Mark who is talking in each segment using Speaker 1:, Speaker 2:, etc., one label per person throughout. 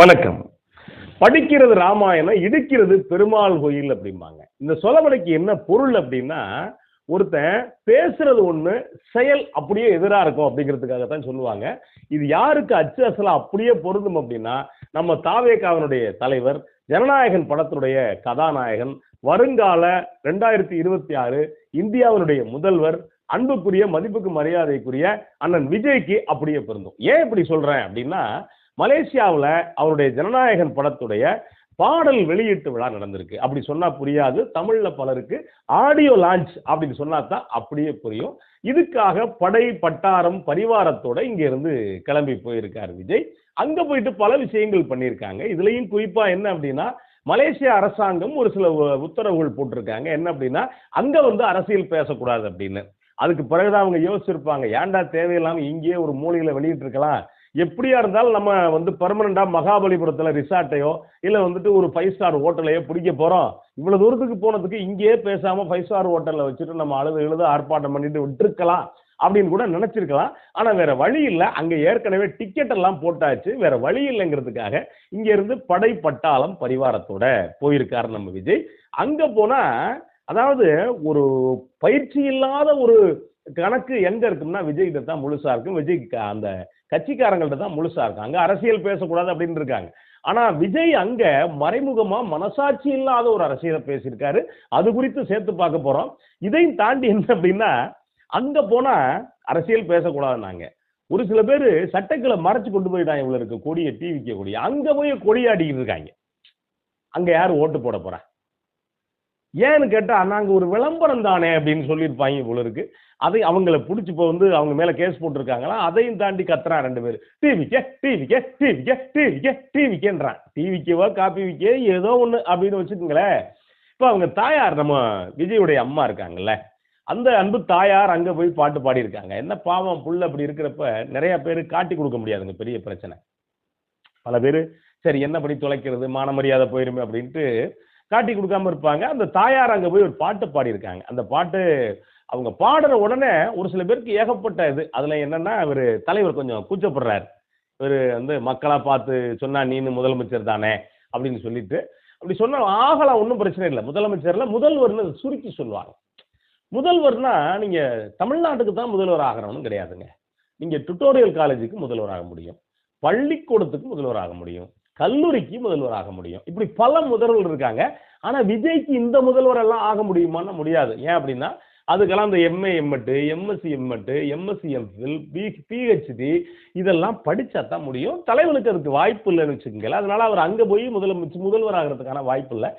Speaker 1: வணக்கம். படிக்கிறது ராமாயணம் இடிக்கிறது பெருமாள் கோயில் அப்படிம்பாங்க. இந்த சொலவடைக்கு என்ன பொருள் அப்படின்னா ஒருத்தன் பேசுறது ஒண்ணு செயல் அப்படியே எதிரா இருக்கும் அப்படிங்கிறதுக்காக தான் சொல்லுவாங்க. இது யாருக்கு அச்சு அசலா அப்படியே பொருந்தும் அப்படின்னா நம்ம தாவேக்காவனுடைய தலைவர் ஜனநாயகன் படத்தினுடைய கதாநாயகன் வருங்கால ரெண்டாயிரத்தி இருபத்தி ஆறு இந்தியாவினுடைய முதல்வர் அன்புக்குரிய மதிப்புக்கு மரியாதைக்குரிய அண்ணன் விஜய்க்கு அப்படியே பொருந்தும். ஏன் இப்படி சொல்றேன் அப்படின்னா மலேசியாவில் அவருடைய ஜனநாயகன் படத்துடைய பாடல் வெளியீட்டு விழா நடந்திருக்கு. அப்படி சொன்னா புரியாது. தமிழ்ல பலருக்கு ஆடியோ லான்ச் அப்படின்னு சொன்னா தான் அப்படியே புரியும். இதுக்காக படை பட்டாரம் பரிவாரத்தோட இங்க இருந்து கிளம்பி போயிருக்காரு விஜய். அங்க போயிட்டு பல விஷயங்கள் பண்ணியிருக்காங்க. இதுலயும் குறிப்பா என்ன அப்படின்னா மலேசிய அரசாங்கம் ஒரு சில உத்தரவுகள் போட்டிருக்காங்க. என்ன அப்படின்னா அங்க வந்து அரசியல் பேசக்கூடாது அப்படின்னு. அதுக்கு பிறகுதான் அவங்க யோசிச்சிருப்பாங்க. ஏன்டா தேவையில்லாம இங்கேயே ஒரு மூலையில வெளியிட்டு இருக்கலாம் எப்படியா இருந்தாலும் நம்ம வந்து பர்மனண்டா மகாபலிபுரத்துல ரிசார்ட்டையோ இல்ல வந்துட்டு ஒரு ஃபைவ் ஸ்டார் ஹோட்டலையோ பிடிக்க போறோம். இவ்வளவு தூரத்துக்கு போனதுக்கு இங்கேயே பேசாம ஃபைவ் ஸ்டார் ஹோட்டல்ல வச்சுட்டு நம்ம அழுது எழுத ஆர்ப்பாட்டம் பண்ணிட்டு விட்டுருக்கலாம் அப்படின்னு கூட நினைச்சிருக்கலாம். ஆனா வேற வழி இல்ல. அங்க ஏற்கனவே டிக்கெட் எல்லாம் போட்டாச்சு. வேற வழி இல்லைங்கிறதுக்காக இங்க இருந்து படை பட்டாளம் பரிவாரத்தோட போயிருக்காரு நம்ம விஜய். அங்க போனா அதாவது ஒரு பயிற்சி இல்லாத ஒரு கணக்கு எங்க இருக்கும்னா விஜய்கிட்ட தான் முழுசா இருக்கும். விஜய் அந்த கட்சிக்காரங்கள்ட்ட தான் முழுசா இருக்கும். அங்க அரசியல் பேசக்கூடாது அப்படின்னு இருக்காங்க. ஆனா விஜய் அங்க மறைமுகமா மனசாட்சி இல்லாத ஒரு அரசியலை பேசியிருக்காரு. அது குறித்து சேர்த்து பார்க்க போறோம். இதையும் தாண்டி என்ன அப்படின்னா அங்க போனா அரசியல் பேசக்கூடாதுன்னாங்க. ஒரு சில பேர் சட்டங்களை மறைச்சு கொண்டு போயிட்டாங்க இவ்வளவு இருக்க கொடியை டிவிக்க கொடியை. அங்க போய் கொடியாடிக்கிட்டு இருக்காங்க. அங்க யார் ஓட்டு போட போறா? ஏன்னு கேட்டால் நாங்கள் ஒரு விளம்பரம் தானே அப்படின்னு சொல்லியிருப்பாங்க போல இருக்கு. அதை அவங்கள பிடிச்சி இப்போ வந்து அவங்க மேலே கேஸ் போட்டிருக்காங்களா? அதையும் தாண்டி கத்துறான் ரெண்டு பேர். டிவிக்கே டிவிக்கே டிவிக்கே டிவிக்கே டிவிக்கேன்றான். டிவிக்கவோ காப்பி விக்கே ஏதோ ஒன்று அப்படின்னு வச்சுக்கோங்களேன். இப்போ அவங்க தாயார் நம்ம விஜயுடைய அம்மா இருக்காங்கல்ல. அந்த அன்பு தாயார் அங்கே போய் பாட்டு பாடியிருக்காங்க. என்ன பாவம் புள்ள அப்படி இருக்கிறப்ப நிறைய பேர் காட்டி கொடுக்க முடியாதுங்க பெரிய பிரச்சனை. பல பேர் சரி என்ன படி தொலைக்கிறது மான மரியாதை போயிருமே அப்படின்ட்டு காட்டி கொடுக்காம இருப்பாங்க. அந்த தாயார் அங்கே போய் ஒரு பாட்டு பாடியிருக்காங்க. அந்த பாட்டு அவங்க பாடுற உடனே ஒரு சில பேருக்கு ஏகப்பட்ட இது. அதில் என்னன்னா இவர் தலைவர் கொஞ்சம் கூச்சப்படுறாரு. இவர் வந்து மக்களாக பார்த்து சொன்னா நீனு முதலமைச்சர் தானே? அப்படின்னு சொல்லிட்டு அப்படி சொன்னால் ஆகலாம் ஒன்றும் பிரச்சனை இல்லை. முதலமைச்சர்ல முதல்வர்னு அதை சுருக்கி சொல்லுவாங்க. முதல்வர்னா நீங்கள் தமிழ்நாட்டுக்கு தான் முதல்வர் ஆகிறவனும் கிடையாதுங்க. நீங்கள் டுட்டோரியல் காலேஜுக்கு முதல்வர் ஆக முடியும். பள்ளிக்கூடத்துக்கு முதல்வர் ஆக முடியும். கல்லூரிக்கு முதல்வர் ஆக முடியும். இப்படி பல முதல்வர் இருக்காங்க. ஆனா விஜய்க்கு இந்த முதல்வர் எல்லாம் ஆக முடியுமான்னு முடியாது. ஏன் அப்படின்னா அதுக்கெல்லாம் இந்த M A M Ed M S C M Ed M S C M Phil P P H D இதெல்லாம் படித்தா தான் முடியும். தலைவனுக்கு அதுக்கு வாய்ப்பு இல்லைன்னு வச்சுக்கோங்களேன். அதனால் அவர் அங்கே போய் முதலமைச்சர் முதல்வர் ஆகிறதுக்கான வாய்ப்பு இல்லை.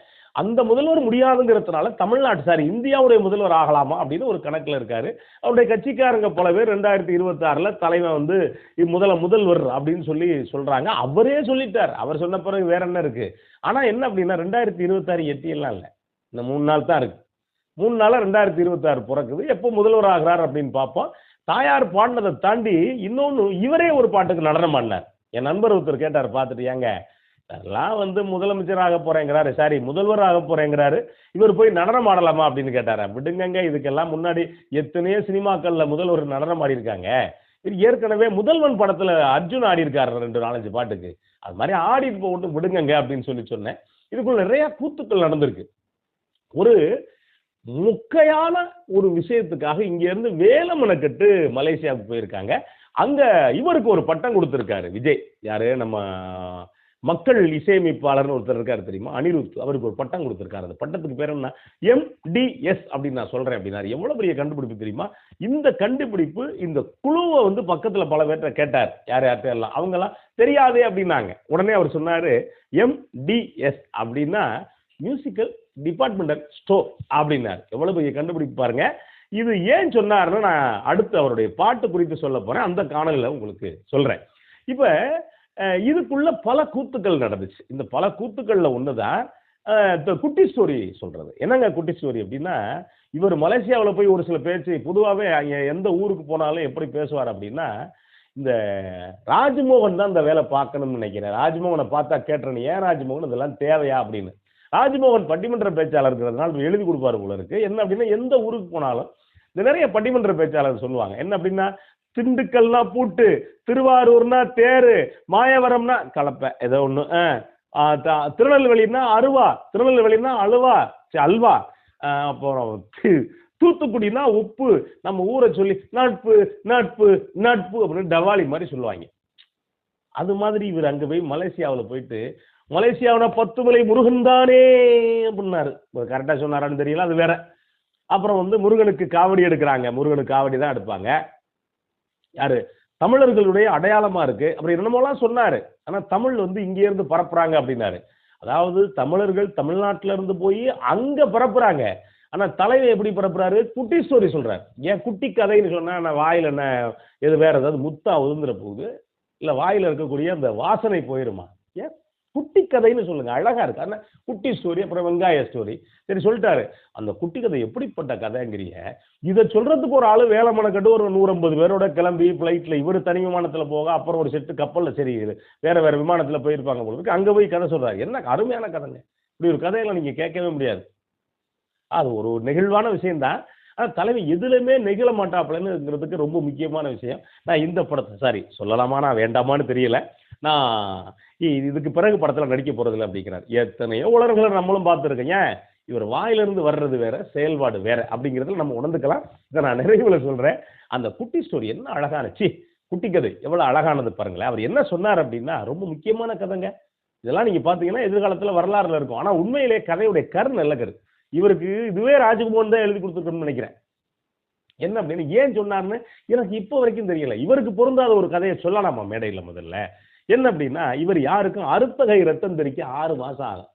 Speaker 1: அந்த முதல்வர் முடியாதுங்கிறதுனால தமிழ்நாட்டு சாரி இந்தியாவுடைய முதல்வர் ஆகலாமா அப்படின்னு ஒரு கணக்கில் இருக்காரு. அவருடைய கட்சிக்காரங்க பல பேர் ரெண்டாயிரத்தி இருபத்தாறில் தலைவன் வந்து முதல முதல்வர் அப்படின்னு சொல்லி சொல்கிறாங்க அவரே சொல்லிட்டார். அவர் சொன்ன பிறகு வேற என்ன இருக்குது ஆனால் என்ன அப்படின்னா ரெண்டாயிரத்தி இருபத்தாறு எட்டியெல்லாம் இல்லை. இந்த மூணு நாள் தான் இருக்குது மூணு நாளாக ரெண்டாயிரத்தி இருபத்தாறு பிறக்குது. எப்போ முதல்வர் ஆகிறார் அப்படின்னு பார்ப்போம். தாயார் பாடினதை தாண்டி இன்னொன்று இவரே ஒரு பாட்டுக்கு நடனம் ஆடினார். என் நண்பர் ஒருத்தர் கேட்டார் பார்த்துட்டு ஏங்க அதெல்லாம் வந்து முதலமைச்சர் ஆக போறேங்கிறாரு. சாரி முதல்வர் ஆக போறேங்கிறாரு. இவர் போய் நடனம் ஆடலாமா அப்படின்னு கேட்டாரா. விடுங்கங்க இதுக்கெல்லாம் முன்னாடி எத்தனையோ சினிமாக்கள்ல முதல்வர் நடனம் ஆடி இருக்காங்க இது ஏற்கனவே முதல்வன் படத்துல அர்ஜுன் ஆடி இருக்காரு ரெண்டு நாலஞ்சு பாட்டுக்கு. அது மாதிரி ஆடிட்டு போட்டு விடுங்கங்க அப்படின்னு சொல்லி சொன்னேன். இதுக்குள்ள நிறைய கூத்துக்கள் நடந்திருக்கு. ஒரு முக்கையான ஒரு விஷயத்துக்காக இங்கேருந்து வேலமனக்கட்டு மலேசியாவுக்கு போயிருக்காங்க. அங்க இவருக்கு ஒரு பட்டம் கொடுத்துருக்காரு விஜய். யாரு? நம்ம மக்கள் இசையமைப்பாளர்னு ஒருத்தர் இருக்காரு தெரியுமா? அனிருத். அவருக்கு ஒரு பட்டம் கொடுத்துருக்காரு. அந்த பட்டத்துக்கு பேர் என்ன? எம்டிஎஸ் அப்படின்னு நான் சொல்றேன் அப்படின்னா எவ்வளவு பெரிய கண்டுபிடிப்பு தெரியுமா? இந்த கண்டுபிடிப்பு இந்த குழுவை வந்து பக்கத்துல பல பேர்ட்ட கேட்டார். யார் யார்கிட்ட எல்லாம் அவங்க எல்லாம் தெரியாதே அப்படின்னாங்க. உடனே அவர் சொன்னாரு எம்டிஎஸ் அப்படின்னா மியூசிக்கல் டிபார்ட்மெண்டல் ஸ்டோர் அப்படின்னார். எவ்வளவு பெரிய கண்டுபிடிப்பு பாருங்க. இது ஏன் சொன்னார்னு நான் அடுத்து அவருடைய பாட்டு குறித்து சொல்ல போறேன். அந்த காணலில் உங்களுக்கு சொல்றேன். இப்ப இதுக்குள்ள பல கூத்துக்கள் நடந்துச்சு. இந்த பல கூத்துக்கள்ல ஒண்ணுதான் தான் குட்டி ஸ்டோரி சொல்றது. என்னங்க குட்டி ஸ்டோரி அப்படின்னா இவர் மலேசியாவில் போய் ஒரு சில பேச்சு பொதுவாகவே அங்கே எந்த ஊருக்கு போனாலும் எப்படி பேசுவார் அப்படின்னா இந்த ராஜ்மோகன் தான் இந்த வேலை பார்க்கணும்னு நினைக்கிறேன். ராஜ்மோகனை பார்த்தா கேட்டுறேன் ஏன் ராஜ்மோகன்? இதெல்லாம் தேவையா? அப்படின்னு. ராஜ்மோகன் பட்டிமன்ற பேச்சாளர் இருக்கிறதுனால எழுதி கொடுப்பாரு போல இருக்கு என்ன அப்படின்னா எந்த ஊருக்கு போனாலும் இந்த நிறைய பட்டிமன்ற பேச்சாளர் சொல்லுவாங்க என்ன அப்படின்னா திண்டுக்கல்னா பூட்டு திருவாரூர்னா தேரு மாயவரம்னா கலப்பை ஏதோ ஒண்ணு ஆ. த- திருநெல்வேலினா அருவா திருநெல்வேலினா அழுவா சரி அல்வா அப்புறம் தூத்துக்குடினா உப்பு நம்ம ஊரை சொல்லி நட்பு நட்பு நட்பு அப்படின்னு டவாலி மாதிரி சொல்லுவாங்க அது மாதிரி இவர் அங்க போய் மலேசியாவில் போயிட்டு மலேசியாவுல பத்து மலை முருகன் தானே அப்படின்னாரு. கரெக்டாக சொன்னாரான்னு தெரியல அது வேற. அப்புறம் வந்து முருகனுக்கு காவடி எடுக்கிறாங்க. முருகனுக்கு காவடி தான் எடுப்பாங்க. யாரு? தமிழர்களுடைய அடையாளமா இருக்கு. அப்புறம் என்னமோலாம் சொன்னாரு. ஆனால் தமிழ் வந்து இங்க இருந்து பரப்புறாங்க அப்படின்னாரு. அதாவது தமிழர்கள் தமிழ்நாட்டில இருந்து போய் அங்க பரப்புறாங்க. ஆனா தலைவர் எப்படி பரப்புறாரு? குட்டி ஸ்டோரி சொல்கிறார் ஏன் குட்டி கதைன்னு சொன்னா நான் வாயில என்ன எது வேற ஏதாவது முத்தா உதிர்ந்துற போகுது. இல்ல வாயில இருக்கக்கூடிய அந்த வாசனை போயிருமா? ஏன்? குட்டி கதைன்னு சொல்லுங்க. அழகா இருக்கு. ஆனா குட்டி ஸ்டோரி அப்புறம் வெங்காய ஸ்டோரி சரி சொல்லிட்டாரு. அந்த குட்டி கதை எப்படிப்பட்ட கதைங்கிறீங்க? இதை சொல்றதுக்கு ஒரு ஆளு வேலை மனக்கட்டு ஒரு நூறம்பது பேரோட கிளம்பி ஃப்ளைட்டில் இவர் தனி விமானத்துல போக அப்புறம் ஒரு செட்டு கப்பல்ல சரி இது வேற வேற விமானத்துல போயிருப்பாங்க போல அங்கே அங்க போய் கதை சொல்றாரு. என்ன அருமையான கதைங்க. இப்படி ஒரு கதையெல்லாம் நீங்க கேட்கவே முடியாது. அது ஒரு நெகிழ்வான விஷயம்தான். ஆனால் தலைவி எதுலையுமே நெகிழ மாட்டாப்புலன்னுங்கிறதுக்கு ரொம்ப முக்கியமான விஷயம். நான் இந்த படத்தை சாரி சொல்லலாமா நான் வேண்டாமான்னு தெரியல. நான் இதுக்கு பிறகு படத்தில் நடிக்க போகிறதில்ல அப்படிங்கிறார். எத்தனையோ உலகங்களை நம்மளும் பார்த்துருக்கேன் ஏன்? இவர் வாயிலிருந்து வர்றது வேற செயல்பாடு வேற அப்படிங்கிறதுல நம்ம உணர்ந்துக்கலாம். இதை நான் நிறைவுல சொல்கிறேன் அந்த குட்டி ஸ்டோரி என்ன அழகான சி குட்டி கதை எவ்வளோ அழகானது பாருங்களேன். அவர் என்ன சொன்னார் அப்படின்னா ரொம்ப முக்கியமான கதைங்க. இதெல்லாம் நீங்கள் பார்த்தீங்கன்னா எதிர்காலத்தில் வரலாறுல இருக்கும். ஆனால் உண்மையிலே கதையுடைய கரு நல்ல கரு. இவருக்கு இதுவே ராஜகுமார் தான் எழுதி கொடுத்துருக்கணும்னு நினைக்கிறேன். என்ன அப்படின்னு ஏன் சொன்னார்னு எனக்கு இப்போ வரைக்கும் தெரியல. இவருக்கு பொருந்தாத ஒரு கதையை சொல்லலாமா மேடையில் முதல்ல? என்ன அப்படின்னா இவர் யாருக்கும் அறுத்தகை ரத்தம் தெரிக்க ஆறு மாசம் ஆகும்.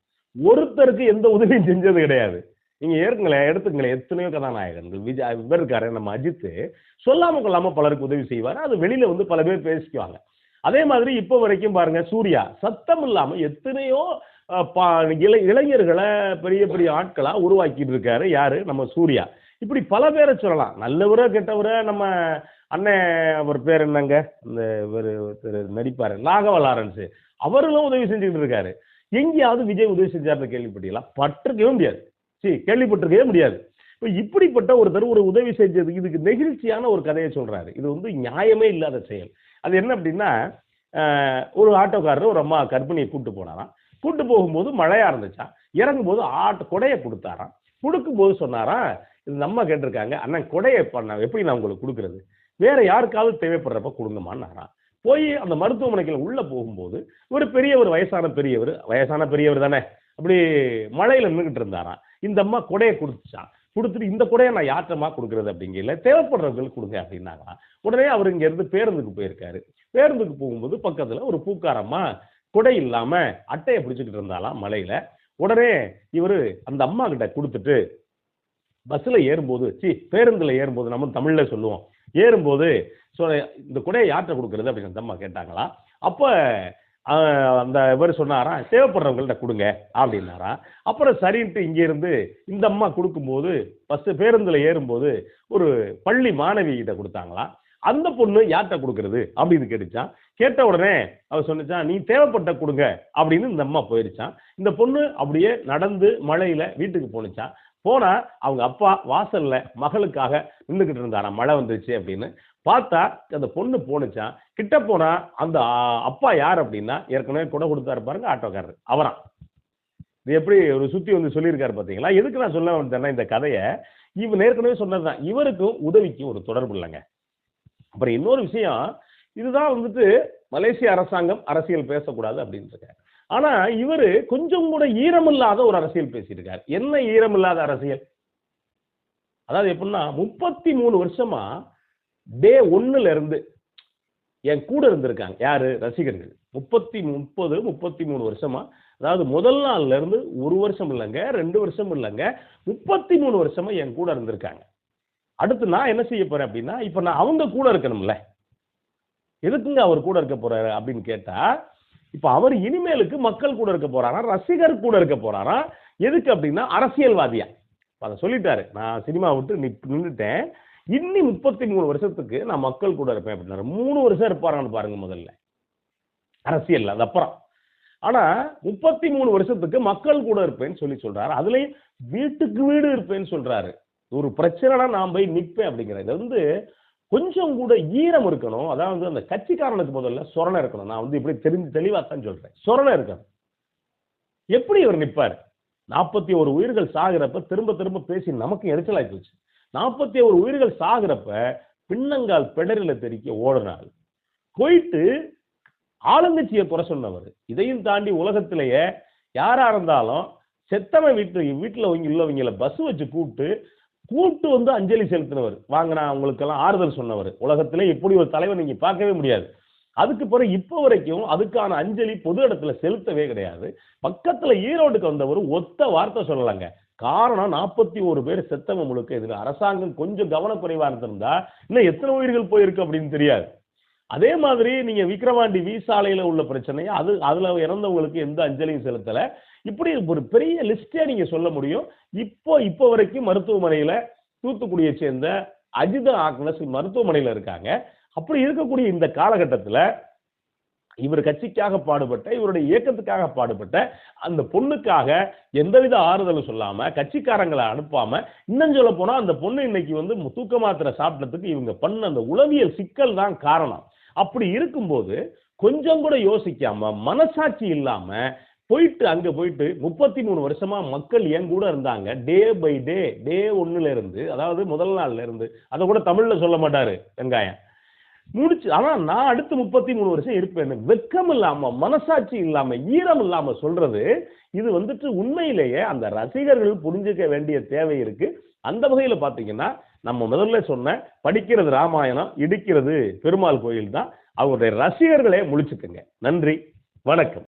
Speaker 1: ஒருத்தருக்கு எந்த உதவியும் செஞ்சது கிடையாது. நீங்க ஏற்கனவே எடுத்துங்களேன் எத்தனையோ கதாநாயகர்கள் விஜய் இவர் இருக்காரு நம்ம அஜித். சொல்லாம கொள்ளாம பலருக்கு உதவி செய்வார். அது வெளியில வந்து பல பேர் பேசிக்குவாங்க. அதே மாதிரி இப்போ வரைக்கும் பாருங்க சூர்யா. சத்தம் இல்லாம எத்தனையோ பா- இளை இளைஞர்களை பெரிய பெரிய ஆட்களா உருவாக்கிட்டு இருக்காரு யாரு? நம்ம சூர்யா. இப்படி பல பேரை சொல்லலாம். நல்லவரோ கெட்டவரோ நம்ம அண்ணன் அவர் பேர் என்னங்க? இந்த இவர் திரு நடிப்பார். நாகவ லாரன்ஸ் அவர்களும் உதவி செஞ்சுக்கிட்டு இருக்காரு. எங்கேயாவது விஜய் உதவி செஞ்சார்னு கேள்விப்பட்டீங்களா பட்டிருக்கவே முடியாது. சரி கேள்விப்பட்டிருக்கவே முடியாது. இப்போ இப்படிப்பட்ட ஒருத்தர் ஒரு உதவி செஞ்சது இதுக்கு நெகிழ்ச்சியான ஒரு கதையை சொல்கிறாரு இது வந்து நியாயமே இல்லாத செயல். அது என்ன அப்படின்னா ஒரு ஆட்டோக்காரர் ஒரு அம்மா கர்ப்பிணியை கூப்பிட்டு போனாராம். கூட்டு போகும்போது மழையாக இருந்துச்சா? இறங்கும்போது ஆட்டு கொடையை கொடுத்தாராம். கொடுக்கும்போது சொன்னாராம் இந்த அம்மா கேட்டிருக்காங்க. அண்ணன் கொடையை பண்ண எப்படி நான் உங்களுக்கு கொடுக்குறது? வேற யாருக்காவது தேவைப்படுறப்ப கொடுங்கம்மான்னாராம் போய் அந்த மருத்துவமனைக்குள்ள உள்ள போகும்போது ஒரு பெரியவர் வயசான பெரியவர் வயசான பெரியவர் தானே அப்படி மழையில நின்றுகிட்டு இருந்தாராம். இந்த அம்மா கொடையை கொடுத்துச்சான் கொடுத்துட்டு இந்த கொடையை நான் யார்ட்டமா கொடுக்குறது அப்படிங்கல தேவைப்படுறவங்களுக்கு கொடுங்க அப்படின்னாங்களாம் உடனே அவர் இங்கேருந்து பேருந்துக்கு போயிருக்காரு. பேருந்துக்கு போகும்போது பக்கத்துல ஒரு பூக்காரம்மா கொடை இல்லாம அட்டையை பிடிச்சிக்கிட்டு இருந்தாலாம் மலையில உடனே இவர் அந்த அம்மா கிட்ட கொடுத்துட்டு பஸ்ல ஏறும்போது சி பேருந்துல ஏறும்போது நம்ம தமிழ்ல சொல்லுவோம். ஏறும்போது சொ இந்த குடையை யார்கிட்ட கொடுக்குறது? அப்படின்னு அந்த அம்மா கேட்டாங்களா. அப்போ அந்த இவர் சொன்னாராம் தேவைப்படுறவங்கள்ட்ட கொடுங்க அப்படின்னாராம் அப்புறம் சரின்ட்டு இங்கேருந்து இந்த அம்மா கொடுக்கும்போது ஃபஸ்ட்டு பேருந்தில் ஏறும்போது ஒரு பள்ளி மாணவி கிட்ட கொடுத்தாங்களாம் அந்த பொண்ணு யார்கிட்ட கொடுக்கறது? அப்படின்னு கேட்டுச்சான் கேட்ட உடனே அவர் சொன்னிச்சான் நீ தேவைப்பட்ட கொடுங்க அப்படின்னு இந்த அம்மா போயிருச்சான் இந்த பொண்ணு அப்படியே நடந்து மழையில வீட்டுக்கு போனுச்சான் போனா அவங்க அப்பா வாசல்ல மகளுக்காக நின்றுகிட்டு இருந்தாராம். மழை வந்துருச்சு அப்படின்னு. பார்த்தா அந்த பொண்ணு போனுச்சான் கிட்ட போனா அந்த அப்பா யார் அப்படின்னா ஏற்கனவே கொடை கொடுத்தாரு பாருங்க ஆட்டோக்காரர். அவரான் இது எப்படி ஒரு சுத்தி வந்து சொல்லியிருக்காரு பாத்தீங்களா எதுக்கு நான் சொல்ல வந்தேன்னா இந்த கதையை இவன் ஏற்கனவே சொன்னதுதான். இவருக்கும் உதவிக்கும் ஒரு தொடர்பு இல்லைங்க. அப்புறம் இன்னொரு விஷயம் இதுதான் வந்துட்டு மலேசிய அரசாங்கம் அரசியல் பேசக்கூடாது அப்படின்னு இருக்காரு. ஆனா இவர் கொஞ்சம் கூட ஈரமில்லாத ஒரு அரசியல் பேசியிருக்காரு. என்ன ஈரமில்லாத அரசியல்? அதாவது எப்படின்னா முப்பத்தி மூணு வருஷமா டே ஒன்னுல இருந்து என் கூட இருந்திருக்காங்க. யாரு? ரசிகர்கள். முப்பத்தி முப்பது முப்பத்தி மூணு வருஷமா அதாவது முதல் நாள்ல இருந்து ஒரு வருஷம் இல்லைங்க ரெண்டு வருஷம் இல்லைங்க முப்பத்தி மூணு வருஷமா என் கூட இருந்திருக்காங்க. அடுத்து நான் என்ன செய்ய போறேன் அப்படின்னா இப்ப நான் அவங்க கூட இருக்கணும்ல. எதுக்குங்க அவர் கூட இருக்க போறாரு அப்படின்னு கேட்டா இப்ப அவர் இனிமேலுக்கு மக்கள் கூட இருக்க போறாரா ரசிகர் கூட இருக்க போறாரா? எதுக்கு அப்படின்னா அரசியல்வாதியா. அதை சொல்லிட்டாரு. நான் சினிமா விட்டு நிப்- இன்னி முப்பத்தி மூணு வருஷத்துக்கு நான் மக்கள் கூட இருப்பேன் அப்படின்னாரு. மூணு வருஷம் இருப்பாரான்னு பாருங்க முதல்ல. அரசியல் அது அப்புறம். ஆனா முப்பத்தி மூணு வருஷத்துக்கு மக்கள் கூட இருப்பேன்னு சொல்லி சொல்றாரு. அதுலயும் வீட்டுக்கு வீடு இருப்பேன்னு சொல்றாரு. ஒரு பிரச்சனைனா நான் போய் நிற்பேன் அப்படிங்கிறது வந்து கொஞ்சம் கூட ஈரம் இருக்கணும். அதாவது அந்த கட்சிக்காரனுக்கு முதல்ல சொரணை இருக்கணும். நான் வந்து இப்படி தெரிஞ்சு தெளிவாக தான் சொல்றேன். சொரணை இருக்கணும். எப்படி இவர் நிற்பார் நாற்பத்தி ஒரு உயிர்கள் சாகிறப்ப திரும்ப திரும்ப பேசி நமக்கு எரிச்சலாகி போச்சு நாற்பத்தி ஒரு உயிர்கள் சாகிறப்ப பின்னங்கால் பெடரில தெறிக்க ஓடினார் போயிட்டு ஆளுங்கட்சியை குறை சொன்னவர். இதையும் தாண்டி உலகத்திலேயே யாரா இருந்தாலும் செத்தவன் வீட்டு வீட்டில் அவங்க பஸ் வச்சு கூப்பிட்டு கூட்டு வந்து அஞ்சலி செலுத்தினவர். வாங்க நான் உங்களுக்கெல்லாம் ஆறுதல் சொன்னவர். உலகத்திலே இப்படி ஒரு தலைவர் நீங்க பார்க்கவே முடியாது. அதுக்கு பிறகு இப்போ வரைக்கும் அதுக்கான அஞ்சலி பொது இடத்துல செலுத்தவே கிடையாது. பக்கத்துல ஈரோடுக்கு வந்தவர் ஒத்த வார்த்தை சொல்லலாங்க. காரணம் நாற்பத்தி ஒரு பேர் செத்தவங்க முழுக்க இதுல அரசாங்கம் கொஞ்சம் கவனக்குறைவா இருந்திருந்தா இன்னும் எத்தனை உயிர்கள் போயிருக்கு அப்படின்னு தெரியாது. அதே மாதிரி நீங்க விக்ரவாண்டி வி உள்ள பிரச்சனை அது அதுல இறந்தவங்களுக்கு எந்த அஞ்சலியும் செலுத்தல. இப்படி ஒரு பெரிய லிஸ்டே நீங்க சொல்ல முடியும். இப்போ இப்போ வரைக்கும் மருத்துவமனையில தூத்துக்குடியை சேர்ந்த அஜித ஆக்னஸ் மருத்துவமனையில இருக்காங்க. அப்படி இருக்கக்கூடிய இந்த காலகட்டத்துல இவர் கட்சிக்காக பாடுபட்ட இவருடைய இயக்கத்துக்காக பாடுபட்ட அந்த பொண்ணுக்காக எந்தவித ஆறுதலும் சொல்லாம கட்சிக்காரங்களை அனுப்பாம இன்னும் சொல்ல போனா அந்த பொண்ணு இன்னைக்கு வந்து தூக்க மாத்திரை சாப்பிட்டதுக்கு இவங்க பண்ண அந்த உளவியல் சிக்கல் தான் காரணம். அப்படி இருக்கும்போது கொஞ்சம் கூட யோசிக்காம மனசாட்சி இல்லாம போயிட்டு அங்க போயிட்டு முப்பத்தி மூணு வருஷமா மக்கள் என் கூட இருந்தாங்க. டே பை டே டே ஒண்ணுல இருந்து அதாவது முதல் நாள்ல இருந்து அதை கூட தமிழ்ல சொல்ல மாட்டாரு வெங்காயம். முடிச்சு ஆனா நான் அடுத்து முப்பத்தி மூணு வருஷம் இருப்பேன் வெக்கம் இல்லாம மனசாட்சி இல்லாம ஈரம் இல்லாம சொல்றது இது வந்துட்டு உண்மையிலேயே அந்த ரசிகர்கள் புரிஞ்சுக்க வேண்டிய தேவை இருக்கு. அந்த வகையில பாத்தீங்கன்னா நம்ம முதல்ல சொன்ன படிக்கிறது ராமாயணம் இடிக்கிறது பெருமாள் கோயில் தான் அவருடைய ரசிகர்களே முழிச்சுக்குங்க. நன்றி. வணக்கம்.